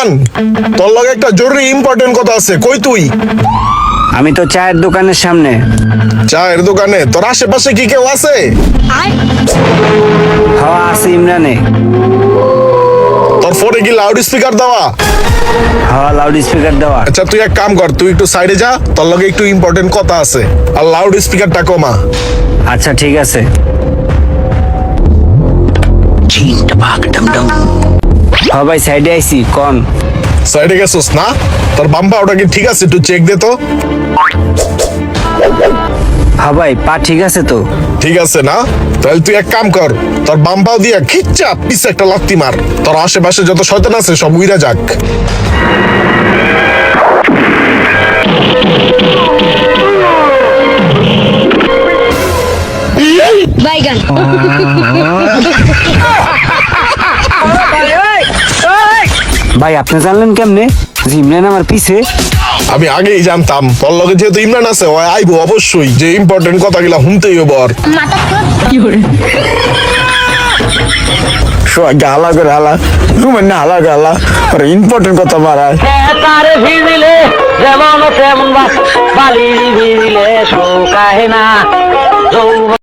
একটা জরুরি ইম্পর্টেন্ট কথা আছে কই তুই? আমি তো চায়ের দোকানের সামনে। চায়ের দোকানে? তোর আশেপাশে কি কেউ আছে? হাওয়া আছে ইমরানে। তোর ফোনে কি লাউড স্পিকার দেওয়া? হাওয়া লাউড স্পিকার দেওয়া। আচ্ছা তুই এক কাম কর তুই একটু সাইডে যা তোর লগে একটু ইম্পর্টেন্ট কথা আছে। আর লাউড স্পিকারটা কমা। আচ্ছা ঠিক আছে। হ্যাঁ ভাই সাইডে আইছি কন। সাইডে গেছিস না? তোর বাম্পা ওটা কি ঠিক আছে? একটু চেক দে তো। হ্যাঁ ভাই পা ঠিক আছে তো? ঠিক আছে না? তাহলে তুই এক কাম কর তোর বাম্পাও দিয়া খিচ্চা পিছে একটা লাত্তি মার। তোর আশেপাশে যত শয়তান আছে সব উইরা যাক। বাইগান। ভাই আপনি জানলেন কেমনে? যে ইমরান আমার পিছে। আমি আগেই জানতাম। তোর লগে যেহেতু ইমরান আছে ও আইবো অবশ্যই। যে ইম্পর্টেন্ট কথাগুলা শুনতেই হব আর সোয়াকে হালা করে হালা। রুমের না হালা করে হালা। ওরা ইম্পর্টেন্ট কথা মারায় তার ভিজিলে যেমন তেমন বালির ভিজিলে শোকাহে না।